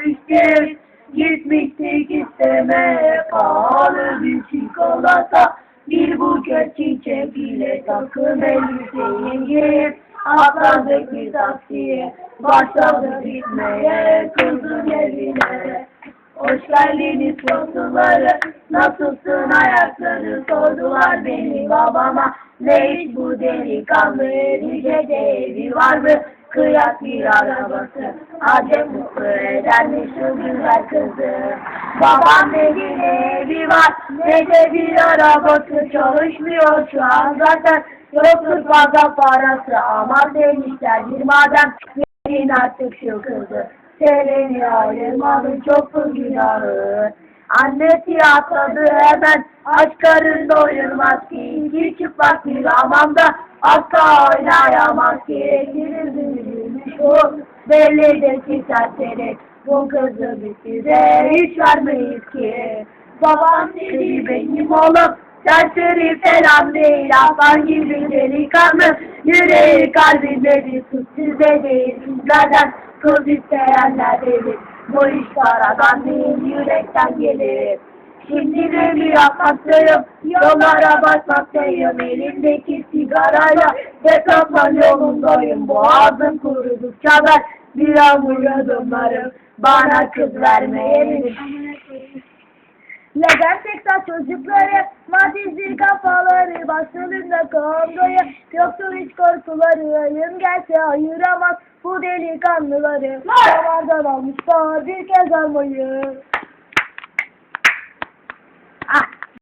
gelmiştir. Gitmiştik istemeye pahalı bir çikolata. Bir buket çiçek ile takım elbiseyi giyip atladık bir taksiye. Başladık gitmeye kızın evine. Hoş geldiniz dostları, nasılsın ayakları sordular beni babama. Ne iş bu delikanlı, Rize'de evi var mı? Kıyak bir arabası, acep mutlu eder mi şu güzel kızı? Babam dedi ne evi var, ne de bir arabası çalışmıyor şu an zaten. Yoktur fazla parası ama demişlerdir madem verin artık şu kızı. Sereni ayrılmadı çok bu günahı. Annesi atladı hemen aç karın doyurmaz ki iki çıplak bir hamamda asla oynayamaz ki. Girilmiş bu bellidir ki serseri. Bu kızı biz size hiç vermeyiz ki. Babam dedi benim oğlum serseri falan değil. Aslan gibi delikanlı. Yüreği kalbinde bir sus. Sizde değil sizlerden kız isteyenler değil bu iş paradan değil yürekten gelir Şimdi de bir yapmaktayım, yollara basmaktayım, elimdeki sigarayla ve kapan yolundayım. Boğazım kurudukça ben bir yağmur adımlarım, bana kız vermeyin. Legal seksa çocukları, madizli kafaları, başlarında kondoyu, yoktur hiç korkuları, ayın gelse ayıramaz bu delikanlıları. Zamandan almışlar bir kez almayı.